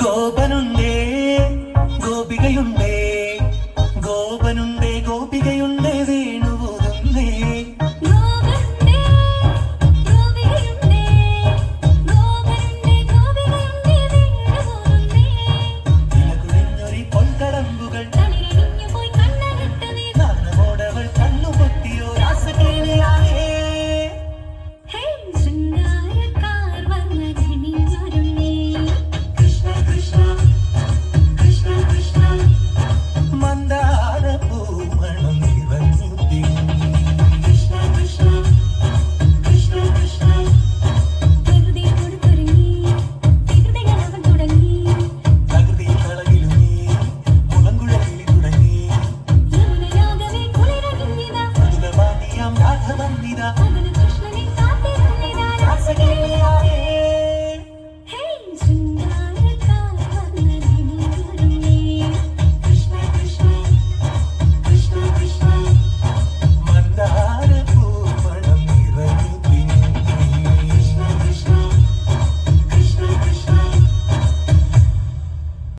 ഗോപനുണ്ടേ ഗോപികയുണ്ടേ ഗോപനുണ്ടേ ഗോപികയുണ്ടേ